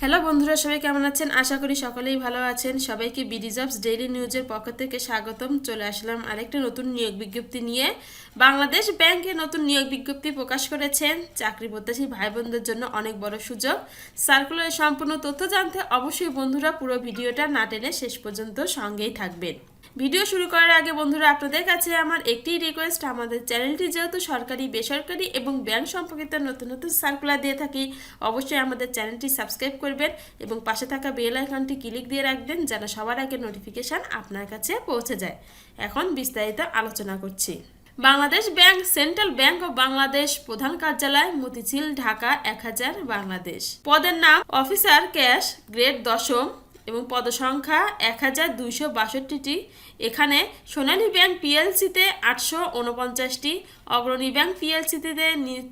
Hello বন্ধুরা, সবাই কেমন আছেন? আশা করি সকলেই ভালো আছেন। সবাইকে বিডি জবস ডেইলি নিউজের পক্ষ থেকে স্বাগতম। চলে আসলাম আরেকটা নতুন নিয়োগ বিজ্ঞপ্তি নিয়ে। বাংলাদেশ ব্যাংকে নতুন নিয়োগ বিজ্ঞপ্তি প্রকাশ করেছেন। চাকরি প্রত্যাশী ভাই বোনদের জন্য অনেক বড় সুযোগ। সার্কুলারের সম্পূর্ণ তথ্য জানতে অবশ্যই বন্ধুরা পুরো ভিডিওটা না টেনে শেষ পর্যন্ত সঙ্গেই থাকবেন। ভিডিও শুরু করার আগে বন্ধুরা, আপনাদের কাছে আমার একটি রিকোয়েস্ট আমাদের চ্যানেলটি যেহেতু সরকারি, বেসরকারি এবং ব্যাংক সম্পর্কিত নতুন নতুন সার্কুলার দিয়ে থাকি, অবশ্যই আমাদের চ্যানেলটি সাবস্ক্রাইব করবেন এবং পাশে থাকা বেল আইকনটি ক্লিক দিয়ে রাখবেন যেন সবার আগে নোটিফিকেশান আপনার কাছে পৌঁছে যায়। এখন বিস্তারিত আলোচনা করছি। Bangladesh bank, central bank of Bangladesh প্রধান কার্যালয়, মতিঝিল, ঢাকা, এক হাজার বাংলাদেশ। পদের নাম, অফিসার ক্যাশ, গ্রেড দশম। এবং পদসংখ্যা এক হাজার দুইশো বাষট্টিটি। এখানে সোনালী ব্যাংক পিএলসিতে আটশো উনপঞ্চাশটি, অগ্রণী ব্যাংক পিএলসিতে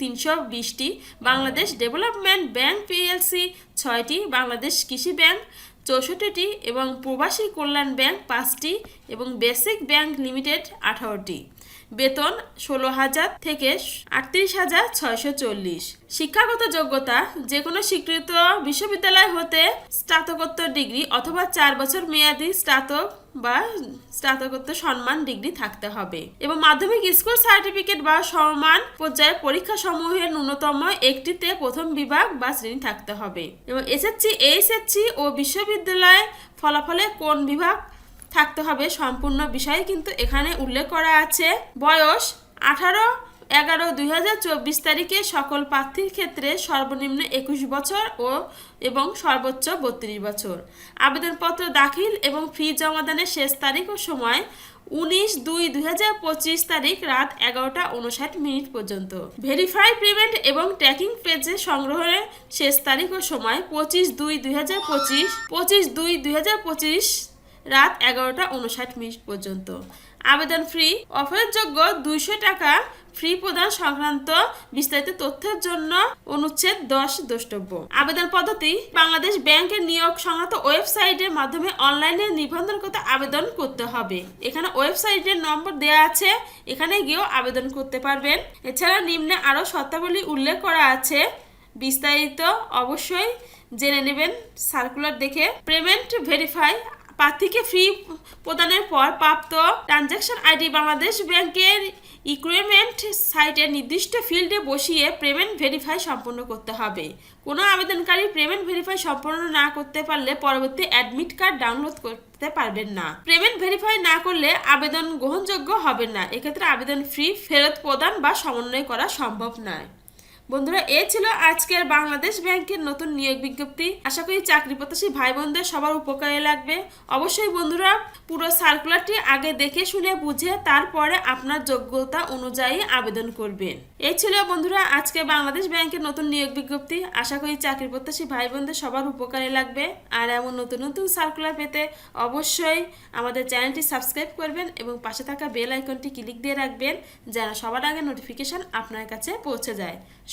তিনশো বিশটি, বাংলাদেশ ডেভেলপমেন্ট ব্যাংক পিএলসি ছয়টি, বাংলাদেশ কৃষি ব্যাংক চৌষট্টিটি এবং প্রবাসী কল্যাণ ব্যাংক পাঁচটি এবং বেসিক ব্যাংক লিমিটেড আঠারোটি। বেতন ষোলো হাজার থেকে আটত্রিশ হাজার ছয়শো চল্লিশ। শিক্ষাগত যোগ্যতা যে কোনো স্বীকৃত বিশ্ববিদ্যালয় হতে স্নাতকোত্তর ডিগ্রি অথবা চার বছর মেয়াদী স্নাতক বা স্নাতকোত্তর সম্মান ডিগ্রি থাকতে হবে এবং মাধ্যমিক স্কুল সার্টিফিকেট বা সমান পর্যায়ের পরীক্ষা সমূহের ন্যূনতম একটিতে প্রথম বিভাগ বা শ্রেণি থাকতে হবে। এবং এসএসসি, এইচএসসি ও বিশ্ববিদ্যালয় ফলাফলে কোন বিভাগ থাকতে হবে সম্পূর্ণ বিষয়, কিন্তু এখানে উল্লেখ করা আছে বয়স আঠারো, এগারো, দুই তারিখে সকল প্রার্থীর ক্ষেত্রে সর্বনিম্ন একুশ বছর ও, এবং সর্বোচ্চ বত্রিশ বছর। আবেদনপত্র দাখিল এবং ফি জমাদানের শেষ তারিখ ও সময় উনিশ দুই দুই হাজার পঁচিশ তারিখ রাত এগারোটা উনষাট মিনিট পর্যন্ত। ভেরিফাই, পেমেন্ট এবং ট্র্যাকিং পেজে সংগ্রহের শেষ তারিখ ও সময় পঁচিশ দুই দুই হাজার পঁচিশ পঁচিশ দুই দুই হাজার পঁচিশ রাত এগারোটা উনষাট মিনিট পর্যন্ত। আবেদন ফ্রি অফারযোগ্য দুইশো টাকা ফ্রি প্রদান সংক্রান্ত বিস্তারিত তথ্যের জন্য অনুচ্ছেদ দশ দ্রষ্টব্য। আবেদন পদ্ধতি, বাংলাদেশ ব্যাংকের নিয়োগ সংক্রান্ত ওয়েবসাইটের মাধ্যমে অনলাইনে নিবন্ধন করতে আবেদন করতে হবে। এখানে ওয়েবসাইটের নম্বর দেওয়া আছে, এখানে গিয়েও আবেদন করতে পারবেন। এছাড়া নিম্নে আরও শর্তাবলী উল্লেখ করা আছে। বিস্তারিত অবশ্যই জেনে নেবেন, সার্কুলার দেখে পেমেন্ট ভেরিফাই প্রার্থীকে ফি প্রদানের পর প্রাপ্ত ট্রানজ্যাকশন আইডি বাংলাদেশ ব্যাংকের ইকুইপমেন্ট সাইটের নির্দিষ্ট ফিল্ডে বসিয়ে পেমেন্ট ভেরিফাই সম্পন্ন করতে হবে। কোনো আবেদনকারী পেমেন্ট ভেরিফাই সম্পন্ন না করতে পারলে পরবর্তী অ্যাডমিট কার্ড ডাউনলোড করতে পারবেন না। পেমেন্ট ভেরিফাই না করলে আবেদন গ্রহণযোগ্য হবে না। এক্ষেত্রে আবেদন ফ্রি ফেরত প্রদান বা সমন্বয় করা সম্ভব নয়। বন্ধুরা, এ ছিল আজকের বাংলাদেশ ব্যাংকের নতুন নিয়োগ বিজ্ঞপ্তি। আশা করি চাকরি প্রত্যাশী ভাই বোনদের সবার উপকারে লাগবে। অবশ্যই বন্ধুরা, পুরো সার্কুলারটি আগে দেখে শুনে বুঝে তারপরে আপনার যোগ্যতা অনুযায়ী আবেদন করবেন। এই ছিল বন্ধুরা, আজকে বাংলাদেশ ব্যাংকের নতুন নিয়োগ বিজ্ঞপ্তি। আশা করি চাকরি প্রত্যাশী ভাই বোনদের সবার উপকারে লাগবে। আর এমন নতুন নতুন সার্কুলার পেতে অবশ্যই আমাদের চ্যানেলটি সাবস্ক্রাইব করবেন এবং পাশে থাকা বেল আইকনটি ক্লিক দিয়ে রাখবেন যেন সবার আগে নোটিফিকেশন আপনার কাছে পৌঁছে যায়।